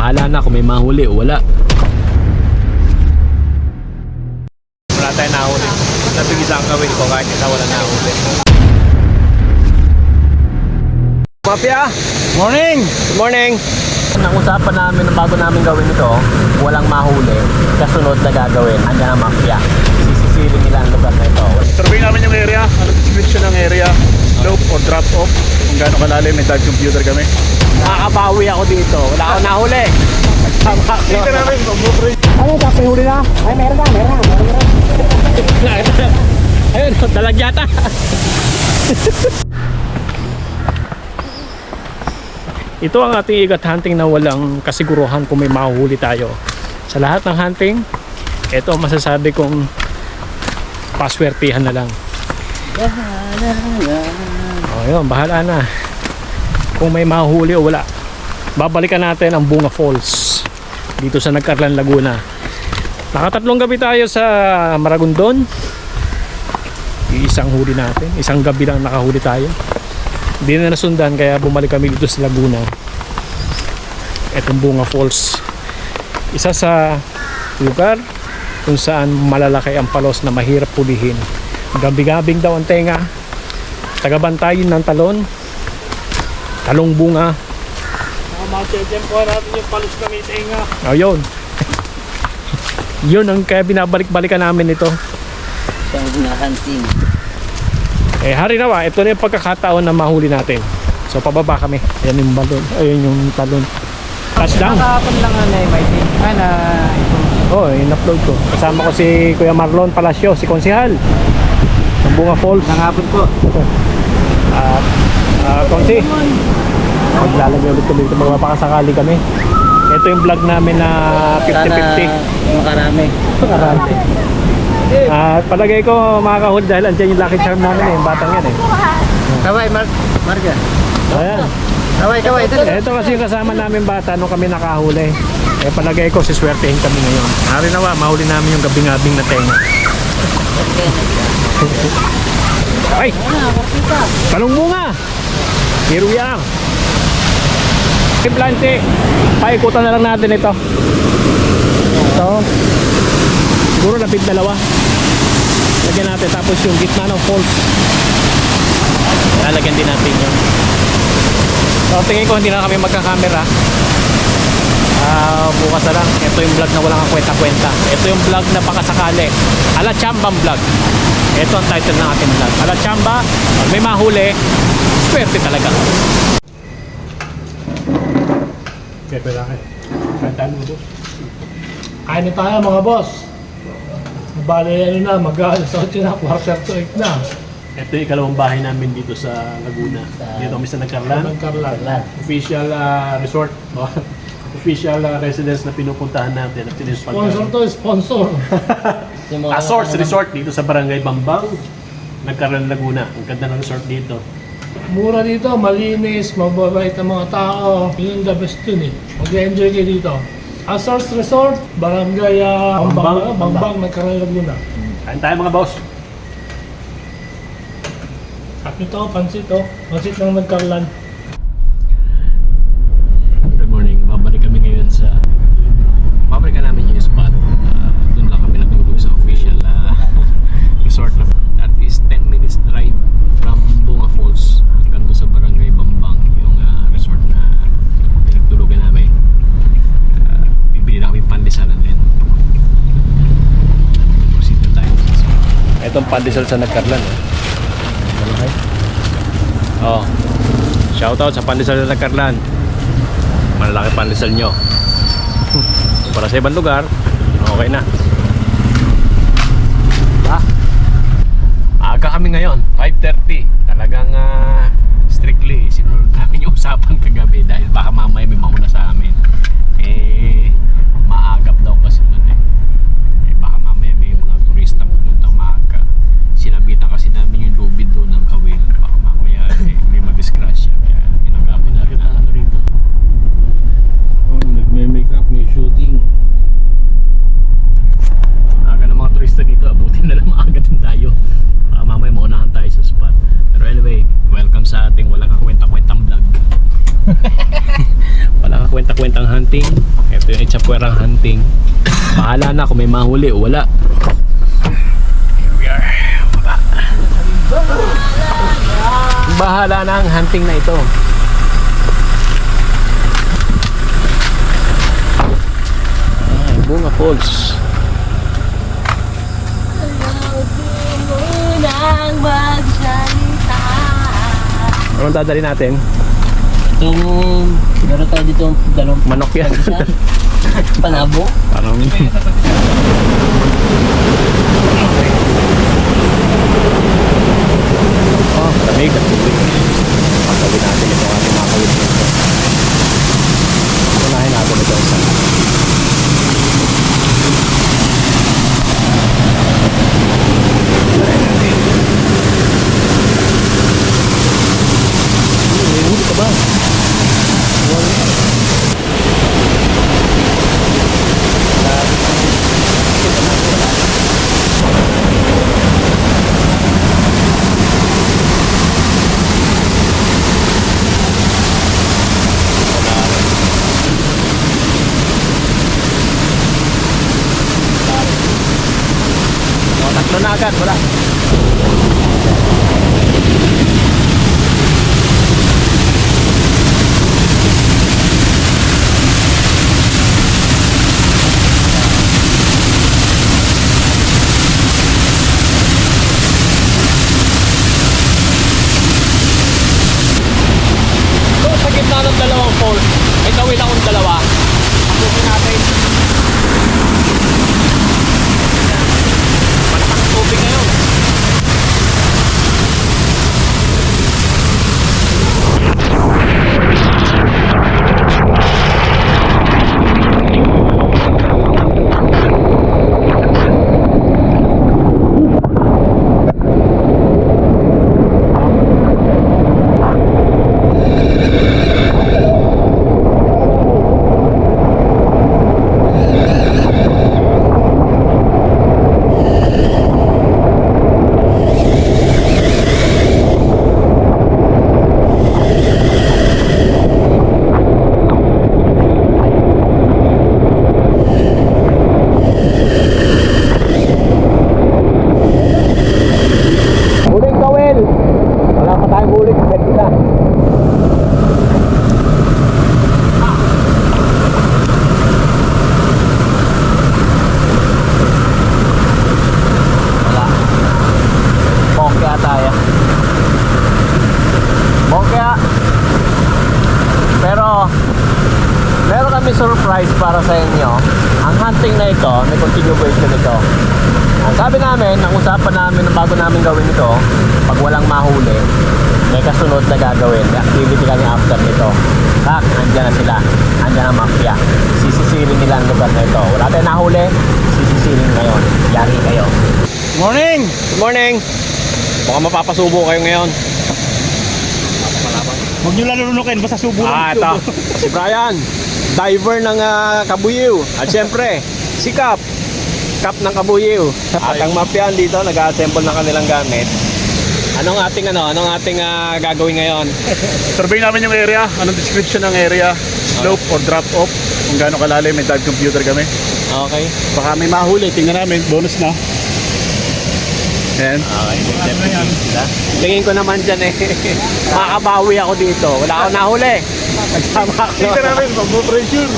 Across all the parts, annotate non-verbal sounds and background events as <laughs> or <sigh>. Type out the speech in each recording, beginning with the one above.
Bahala na kung may mahuli o wala. Wala tayo nahuli. Nabigis ang gawin ko kahit isa wala nahuli. Mafia! Morning! Good morning! Ang usapan namin na bago namin gawin ito, walang mahuli. Kasunod na gagawin, andyan ang mafia. Sisisilin nila ang lugar na ito. Survey namin yung area, ano description ng area, slope or drop off, kung gaano kalalim, may dive computer kami. Makakabawi ako dito. Wala akong nahuli. Dito namin, pag-move Ano, tapos huli na? Ay, meron na, meron na, meron na. Ayun, dalag yata. Ito ang ating igat hunting na walang kasiguruhan kung may mahuhuli tayo. Sa lahat ng hunting, ito ang masasabi kong paswertihan na lang. O yun, bahala na. Kung may mahuhuli o wala. Babalikan natin ang Bunga Falls dito sa Nagcarlan, Laguna. Nakatatlong gabi tayo sa Maragondon. Isang huli natin. Isang gabi lang nakahuli tayo. Hindi na nasundan kaya bumalik kami dito sa Laguna. Etong Bunga Falls. Isa sa lugar kung saan malalaki ang palos na mahirap pulihin. Gabi-gabing daw ang tenga. Tagabantayin ng talon. Talong bunga. Matitempo natin yung palos kami tenga. O yun. yun ang kaya binabalik-balikan namin ito. Na hunting. Eh hari nawa, ito na yung pagkakataon na mahuli natin. So pababa kami. Ayan yung balon. Ayan yung talon. Touchdown. Nakakapon lang na eh, may team. Ah, na ito. Oo, oh, in-upload ko. Kasama ko si Kuya Marlon Palacio, si Konsihal. Ng Bunga Falls. Nangapon po. At uh, Konsi. Maglalagay ulit kami dito. Magpapakasakali kami. Ito yung vlog namin na 50-50. makarami. Marami. At palagay ko makakahuli dahil andyan yung lucky charm namin eh, yung batang yan eh. Kaway, Mar Marga. Ayan. Kaway, kaway. Ito. Ito kasi yung kasama namin bata nung kami nakahuli. Eh palagay ko siswertehin kami ngayon. Hari na wa, mahuli namin yung gabing-gabing na tenga. Ay! Talong bunga! Here we are! Implante, paikutan na lang natin ito. Ito. Siguro lapit dalawa. Lagyan natin tapos yung gitna ng falls. Lalagyan din natin yun. So tingin ko hindi na kami magkakamera. Ah, bukas na lang. Ito yung vlog na walang kwenta-kwenta. Ito yung vlog na pakasakali. Ala Chambang vlog. Ito ang title ng ating vlog. Ala Chamba, pag may mahuli, swerte talaga. Kaya pala kayo. Kantaan mo boss. Kain na tayo mga boss. Bale, ano na, mag-aalas 8 na, quarter to 8 na. Ito yung ikalawang bahay namin dito sa Laguna. Dito kami sa Nagcarlan. Nagkarlan. Official ah, resort. <laughs> Official ah, residence na pinupuntahan natin. At sinuspag- Sponsor to, sponsor. <laughs> Asorts Resort dito sa Barangay Bambang. Nagkaroon Laguna. Ang ganda ng resort dito. Mura dito, malinis, mababait ang mga tao. Yun yung the best dun eh. Mag-enjoy kayo dito. Azores Resort, Barangay uh, Bambang, Bambang, Bambang. Bambang, Nagkarlan Laguna. Kain tayo mga boss. At ito, pansit oh. Pansit ng Nagkarlan. Good morning. Babalik kami ngayon sa... Babalikan namin yung spot. Ah, doon lang kami natulog sa official ah, resort na. That is 10 minutes drive from Bunga Falls hanggang doon sa Barangay Bambang yung ah, resort na pinagtulugan namin. Ah, bibili na kami pandesalan din. Proceed na tayo. Itong pandesal sa Nagkarlan. Malaki. Oh. Shoutout sa pandesal sa Nagkarlan malalaki pandesal nyo <laughs> para sa ibang lugar okay na ah, aga kami ngayon 5.30 talagang ah, strictly sinunod namin yung usapan kagabi dahil baka mamaya may mauna sa amin eh maagap daw kasi doon eh. eh baka mamaya may mga turista pumunta maaga sinabitan kasi namin yung lubid doon ng kawil baka mamaya eh, may madisgrasya kaya ginagawa na rin ano rito Oh, nagme-make up, may shooting. Aga ng mga turista dito, abutin na lang maaga din tayo. Baka mamaya maunahan tayo sa spot. Pero anyway, welcome sa ating walang kakwenta-kwentang vlog. kwentang hunting. Itsapwerang hunting. Bahala na kung may mahuli o wala. Here we are. Baba. Bahala na ang hunting na ito. Ay, Bunga Falls. Anong dadali natin? Itong, meron tayo dito dalawang Manok yan. <laughs> panabo. Parang Oh, lamig at tubig. Pagawin natin itong ating makawin dito. Unahin natin ito isa. Unahin natin. Hmm, May huli ka ba? Wala. Oh, tatlo na agad, wala. So, sa gitna ng dalawang falls, may gawin akong dalawa. Pasukin natin. Malakas ang tubig ngayon. Huling kawel! Wala pa tayong huling agad kita. Wala. Bongke ata ya. Bongke ah. Pero meron kami surprise para sa inyo. Ang hunting na ito, may continuation ito. Ang sabi namin, ang usapan namin ng bago namin gawin ito, pag walang mahuli, may kasunod na gagawin. Activity kami after nito. Tak, andyan na sila. Andyan ang mafia. Sisisilin nila ang lugar na ito. Wala tayong nahuli, sisisilin ngayon. Yari kayo. Morning! Good morning! Baka mapapasubo kayo ngayon. Huwag nyo lalunukin, basta subo Ah, lang. ito. <laughs> Si Brian, diver ng ah, Kabuyiw. At syempre, si Cap. Cap ng Kabuyiw. At ang mafia dito, nag-assemble ng kanilang gamit. Anong ating ano, anong ating ah, gagawin ngayon? Survey namin yung area, anong description ng area, slope or drop off, kung gaano kalalim, may dive computer kami. Okay. Baka may mahuli, tingnan namin, bonus na. Yan. Okay, definitely sila. Tingin ko naman dyan eh. <laughs> Makakabawi ako dito. Wala akong nahuli. Nagsama ako. Tingnan namin, pag-operation.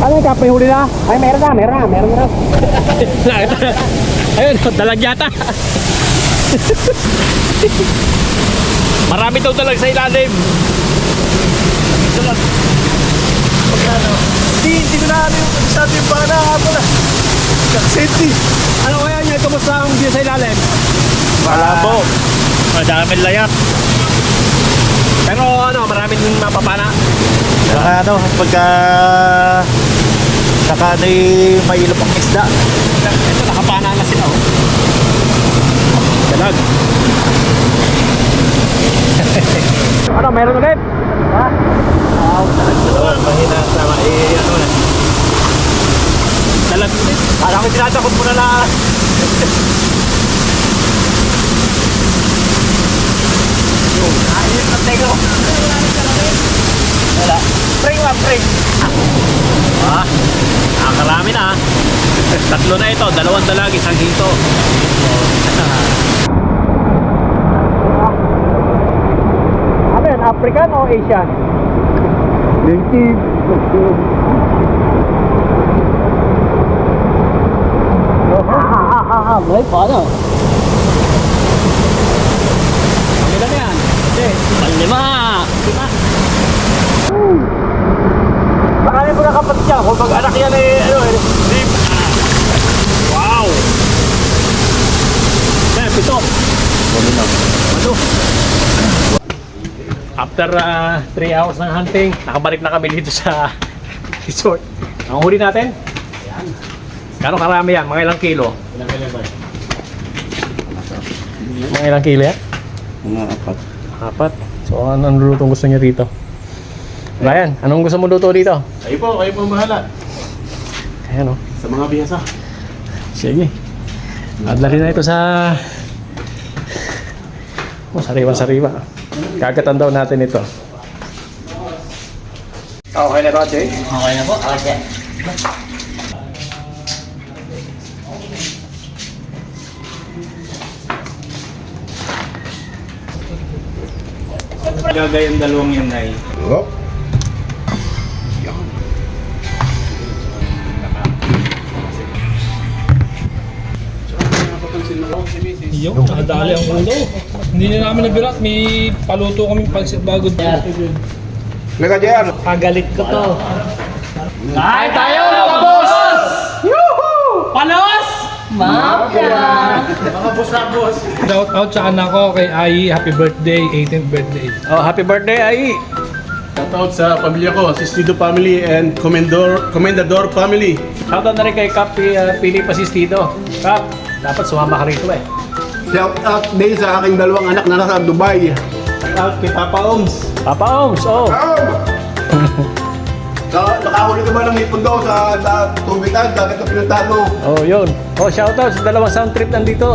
Ano yung <laughs> kapay huli na? Ay, meron na, meron na, meron na. <laughs> Ayun, dalag yata. Marami daw dalag sa ilalim. Hindi, hindi ko na alam yung sa ating bana nga pala. Safety. Ano kaya niya? Kumusta ang view sa ilalim? Malabo. Madaming layak. Pero ano, marami din mapapana. Saka ano, pagka saka na may ilop ang isda. Ito, nakapana na sila oh. Dalag. <laughs> ano, meron ulit? Ha? Dalawang mahina sa mga ano na. Dalag ulit. Alam ko tinatakot mo na lang. Ayun, matego. Wala. Spring lang, spring. Ah, nakakarami na. Tatlo na ito, dalawang dalag, isang hito. <laughs> o Asian? Native. Ah, ah, ah, ah, may paano? Ang ilan yan? Hindi. Lima! Lima! Marami ko na kapatid siya. Kung mag-anak yan eh, ano eh. Wow! Kaya, pito. Ano? After 3 hours ng hunting, nakabalik na kami dito sa <laughs> resort. Ang huli natin? Ayan. Gano'ng karami yan? Mga ilang kilo? Ilang kilo ba? Mga ilang kilo yan? Mga apat. Apat. So, anong lulutong gusto niya rito? Ryan, anong gusto mo luto dito? Kayo po, kayo po ang bahala. Ayan o. Sa mga bihasa. Sige. Adlari na ito sa... Oh, sariwa-sariwa. Kagatan daw natin ito. Okay na Roger? Okay na po. Okay. Gagay ang dalawang yan na Oh. Yung, nakadali ang ulo. Hindi na namin nabirat, may paluto kaming pansit bago dito. Lega, JR. Pagalit ko to. Kain tayo mga boss! Palos! Shout out sa anak ko kay Ai, happy birthday, 18th birthday. Oh, happy birthday, Ai! Shoutout sa pamilya ko, Sistido family and Comendor, Comendador family. Shoutout na rin kay Kap uh, Pili Pasistido. Kap, dapat sumama ka rito eh. Shoutout din sa aking dalawang anak na nasa Dubai. Shoutout kay Papa Oms. Papa Oms, oh. <laughs> Sa, nakahuli ka ba ng ipon daw sa, sa tubitan, dagat na pinuntahan mo? Oh, yun. Oh, shoutout sa dalawang sound trip nandito.